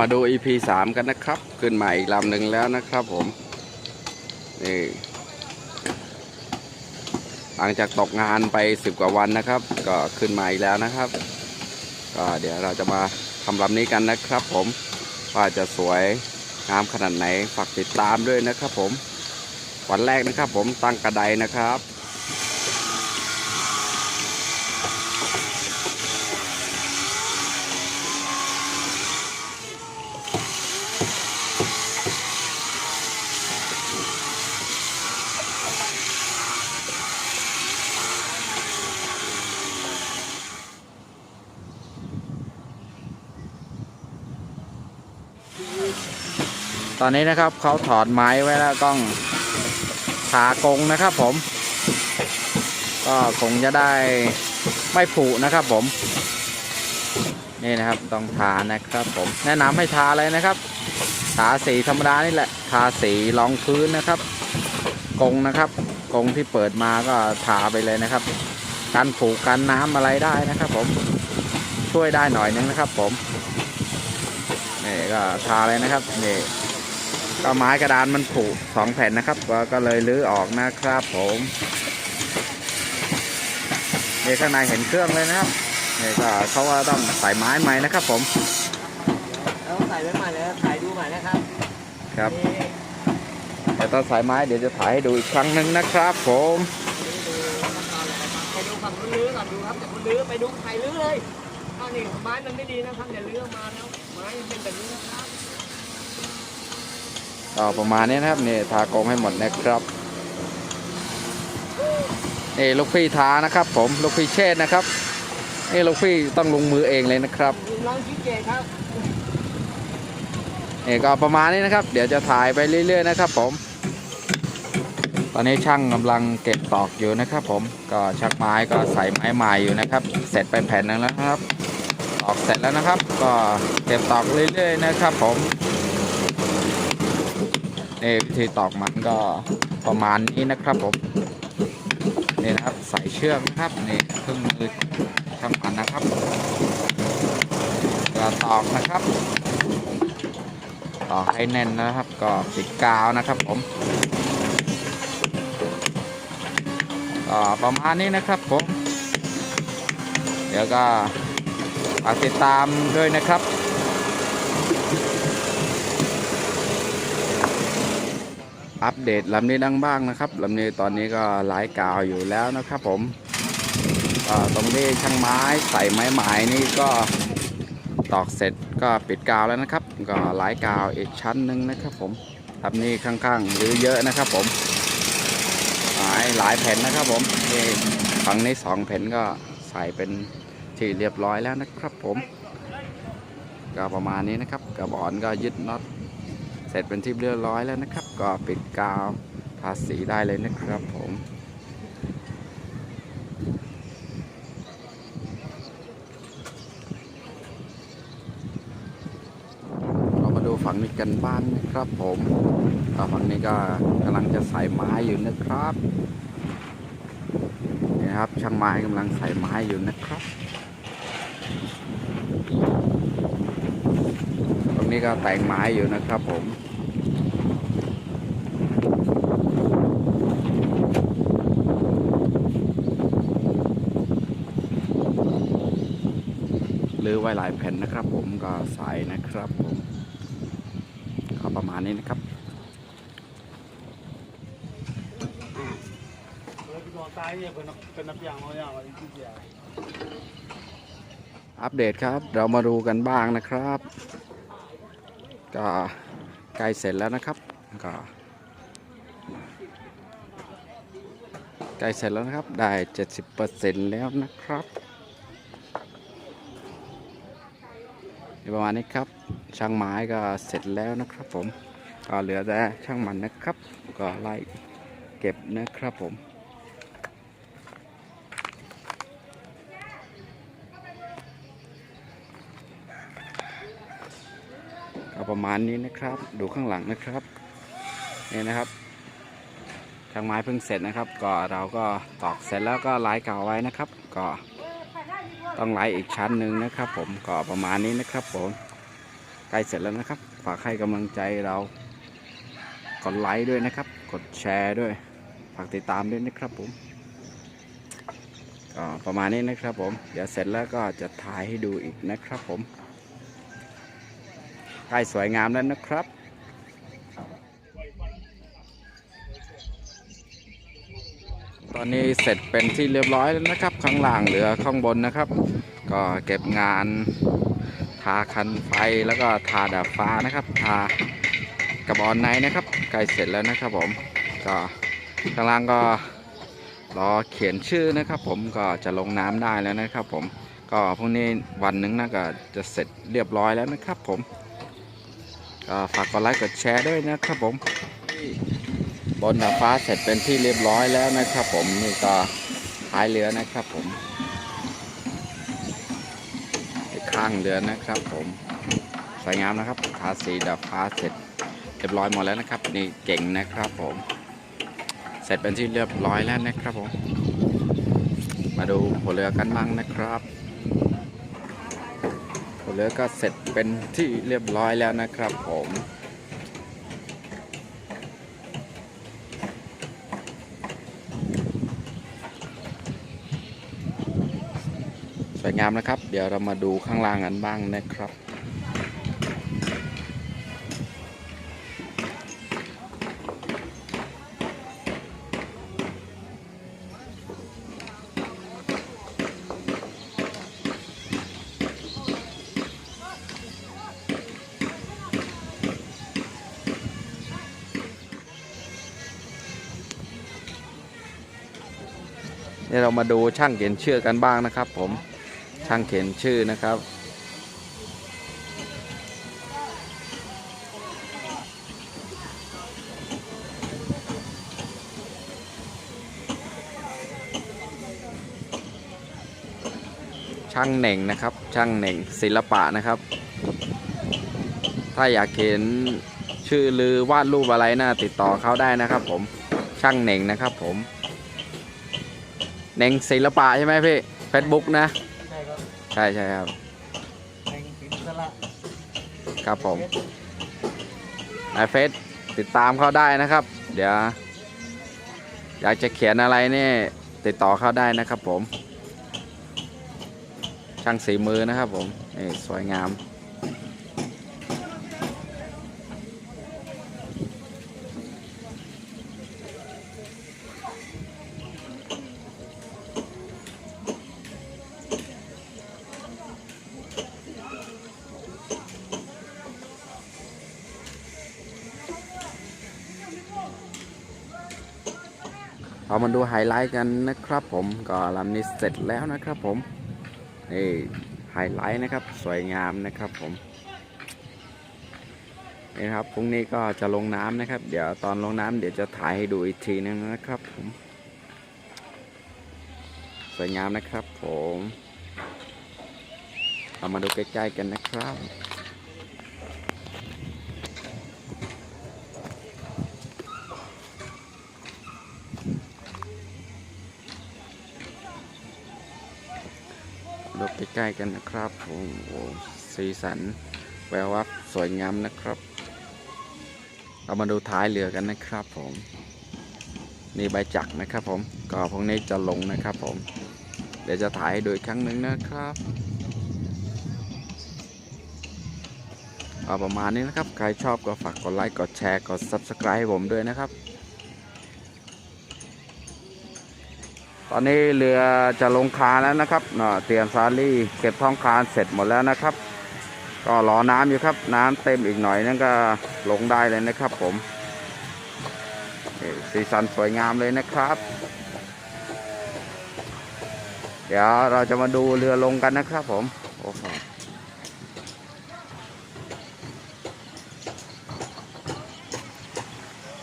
ามาดู EP 3กันนะครับ ขึ้นมาอีกลำหนึ่งแล้วนะครับผม นี่หลังจากตกงานไป10กว่าวันนะครับ ก็ขึ้นมาอีกแล้วนะครับ ก็เดี๋ยวเราจะมาทำลำนี้กันนะครับผม ว่าจะสวยงามขนาดไหนฝากติดตามด้วยนะครับผม วันแรกนะครับผมตั้งกระไดนะครับ ตอนนี้นะครับเขาถอดไม้ไว้แล้วต้องทากรงนะครับผม ก็คงจะได้ไม่ผุนะครับผม นี่นะครับต้องทานะครับผมแนะนำให้ทาเลยนะครับ ทาสีธรรมดานี่แหละ ทาสีรองพื้นนะครับกรงนะครับกรงที่เปิดมาก็ทาไปเลยนะครับกันผุกันน้ำอะไรได้นะครับผมช่วยได้หน่อยนึงนะครับผมนี่ก็ทาเลยนะครับนี่ ก็ไม้กระดานมันผุสองแผ่นนะครับก็ก็เลยรื้อออกนะครับผมนี่ข้างในเห็นเครื่องเลยนะครับนี่ก็เขาว่าต้องใส่ไม้ใหม่นะครับ ผมแล้วใส่ไว้ใหม่เลยถ่ายดูใหม่นะครับ ครับนี่เดี๋ยวตอนสายไม้เดี๋ยวจะถ่ายให้ดูอีกครั้งหนึ่งนะครับ ผมดูขั้นตอนอะไรบ้างไปดูฝั่งคนลื้อก่อนดูครับแต่คนลื้อไปดูใครลื้อเลยถ้านี่ไม้มันไม่ดีนะครับอย่าลื้อออกมาแล้วไม้มันเป็นแบบนี้นะครับ ก็ประมาณนี้นะครับนี่ทากรงให้หมดนะครับนี่ลูกพี่ทานะครับ ผมลูกพี่เชษฐ์นะครับนี่ลูกพี่ต้องลงมือเองเลยนะครับลองชี้เจครับนี่ก็ประมาณนี้นะครับ เดี๋ยวจะถ่ายไปเรื่อย ๆ นะครับ ผม ตอนนี้ช่างกำลังเก็บตอกอยู่นะครับ ผมก็ชักไม้ก็ใส่ไม้ใหม่อยู่นะครับ เสร็จไปแผ่นหนึงแล้วนะครับ ตอกเสร็จแล้วนะครับ ก็เก็บตอกเรื่อย ๆ นะครับ ผม นี่วิธีตอกมันก็ประมาณนี้นะครับผมนี่นะครับใส่เชือกครับนี่เครื่องมือช่างมันนะครับก็ตอกนะครับต่อให้แน่นนะครับก็ปิดกาวนะครับผมก็ประมาณนี้นะครับผม เดี๋ยวก็ฝากติดตามด้วยนะครับ อัปเดตลำนี้ดังบ้างนะครับลำนี้ตอนนี้ก็หลายกาวอยู่แล้วนะครับผมตรงนี้ช่างไม้ใส่ไม้หมายนี่ก็ตอกเสร็จก็ปิดกาวแล้วนะครับ ก็หลายกาวอีกชั้นหนึ่งนะครับผมทำนี่ข้างๆหรือเยอะนะครับผมหลายหลายแผ่นนะครับผมนี่ฝั่งนี้สองแผ่นก็ใส่เป็นที่เรียบร้อยแล้วนะครับผมก็ประมาณนี้นะครับกระบอนก็ยึดน็อต เสร็จเป็นที่เรียบร้อยแล้วนะครับ ก็ปิดกาวทาสีได้เลยนะครับผมเรามาดูฝั่งนี้กันบ้างนะครับผมฝั่งนี้ก็กำลังจะใส่ไม้อยู่นะครับนี่ครับช่างไม้กำลังใส่ไม้อยู่นะครับตรง นี้ก็แต่งไม้อยู่นะครับผมหรือไว้หลายแผ่นนะครับ ผมก็ใส่นะครับผมก็ประมาณนี้นะครับอัปเดตครับ เรามาดูกันบ้างนะครับ ก็ใกล้เสร็จแล้วนะครับก็ใกล้เสร็จแล้วนะครับ ได้ 70%แล้วนะครับนี่ประมาณนี้ครับ ช่างไม้ก็เสร็จแล้วนะครับผม ก็เหลือแต่ช่างมันนะครับ ก็ไล่เก็บนะครับผม ประมาณนี้นะครับ ดูข้างหลังนะครับนี่นะครับช่างไม้เพิ่งเสร็จนะครับ ก็เราก็ตอกเสร็จแล้วก็ไล่เก่าไว้นะครับ ก็ต้องไล่อีกชั้นหนึ่งนะครับ ผมก็ประมาณนี้นะครับ ผมใกล้เสร็จแล้วนะครับ ฝากให้กำลังใจเรากดไลค์ด้วยนะครับ กดแชร์ด้วย ฝากติดตามด้วยนะครับผมก็ประมาณนี้นะครับผม เดี๋ยวเสร็จแล้วก็จะถ่ายให้ดูอีกนะครับผม ใกล้สวยงามแล้วนะครับ ตอนนี้เสร็จเป็นที่เรียบร้อยแล้วนะครับ ข้างล่างเหลือข้างบนนะครับ ก็เก็บงานทาคันไฟแล้วก็ทาดาฟ้านะครับ ทากระบอกไนนะครับใกล้เสร็จแล้วนะครับผมก็ข้างล่างก็รอเขียนชื่อนะครับผมก็จะลงน้ำได้แล้วนะครับผมก็พรุ่งนี้วันหนึ่งน่าจะเสร็จเรียบร้อยแล้วนะครับผม ก็ฝากกดไลค์กดแชร์ด้วยนะครับผมบนดาฟ้าเสร็จเป็นที่เรียบร้อยแล้วนะครับ ผมนี่ก็ท้ายเรือนะครับผมข้างเรือนะครับ ผมสวยงามนะครับทาสีดาฟ้าเสร็จเรียบร้อยหมดแล้วนะครับ นี่เก่งนะครับผม เสร็จเป็นที่เรียบร้อยแล้วนะครับผม มาดูหัวเรือกันบ้างนะครับ หัวเรือก็เสร็จเป็นที่เรียบร้อยแล้วนะครับผมสวยงามนะครับ เดี๋ยวเรามาดูข้างล่างกันบ้างนะครับ นี่เรามาดูช่างเขียนชื่อกันบ้างนะครับ ผมช่างเขียนชื่อนะครับ ช่างเหน่งนะครับ ช่างเหน่งศิลปะนะครับ ถ้าอยากเขียนชื่อหรือวาดรูปอะไรนะติดต่อเขาได้นะครับ ผมช่างเหน่งนะครับ ผม เน่งศิลปะใช่ไหมพี่เฟซบุ๊กนะ ใช่ครับใช่ใช่ครับ แห่งศิลปะครับผมในเฟซติดตามเขาได้นะครับ เดี๋ยว อยากจะเขียนอะไรนี่ติดต่อเขาได้นะครับผม ช่างสีมือนะครับผมนี่สวยงาม เรามาดูไฮไลท์กันนะครับผมก็ลำนี้เสร็จแล้วนะครับผมนี่ไฮไลท์นะครับสวยงามนะครับผมนี่ครับพรุ่งนี้ก็จะลงน้ำนะครับ เดี๋ยวตอนลงน้ำเดี๋ยวจะถ่ายให้ดูอีกทีนึงนะครับผมสวยงามนะครับผมเรามาดูใกล้ๆกันนะครับ ล้ๆกันนะครับผมโอ้สีสันแวววับสวยงามนะครับ เรามาดูท้ายเรือกันนะครับผมนี่ใบจักรนะครับผมก็พวกนี้จะลงนะครับผม เดี๋ยวจะถ่ายให้ดูอีกครั้งหนึ่งนะครับเอาประมาณนี้นะครับ ใครชอบก็ฝากกดไลค์ กดแชร์ กด Subscribe ให้ผมด้วยนะครับ ตอนนี้เรือจะลงคาแล้วนะครับเตรียมซาลี่เก็บท้องคานเสร็จหมดแล้วนะครับ ก็รอน้ำอยู่ครับ น้ำเต็มอีกหน่อยนั่นก็ลงได้เลยนะครับ ผมสีสันสวยงามเลยนะครับ เดี๋ยวเราจะมาดูเรือลงกันนะครับ ผมโอ้โห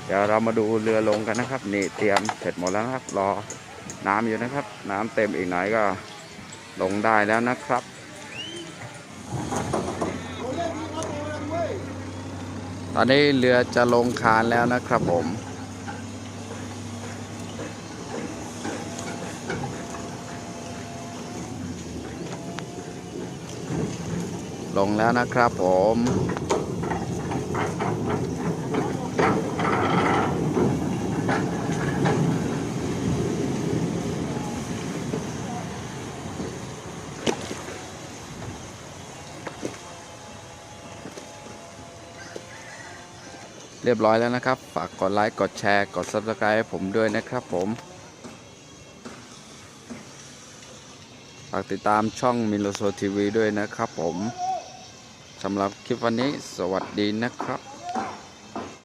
เดี๋ยวเรามาดูเรือลงกันนะครับ นี่เตรียมเสร็จหมดแล้วครับ รอ น้ำอยู่นะครับ น้ำเต็มอีกหน่อยก็ลงได้แล้วนะครับ ตอนนี้เรือจะลงคานแล้วนะครับผมลงแล้วนะครับผม เรียบร้อยแล้วนะครับ ฝากกดไลค์กดแชร์กด Subscribe ให้ผมด้วยนะครับผม ฝากติดตามช่องมิโลโซทีวีด้วยนะครับผมสำหรับคลิปวันนี้สวัสดีนะครับ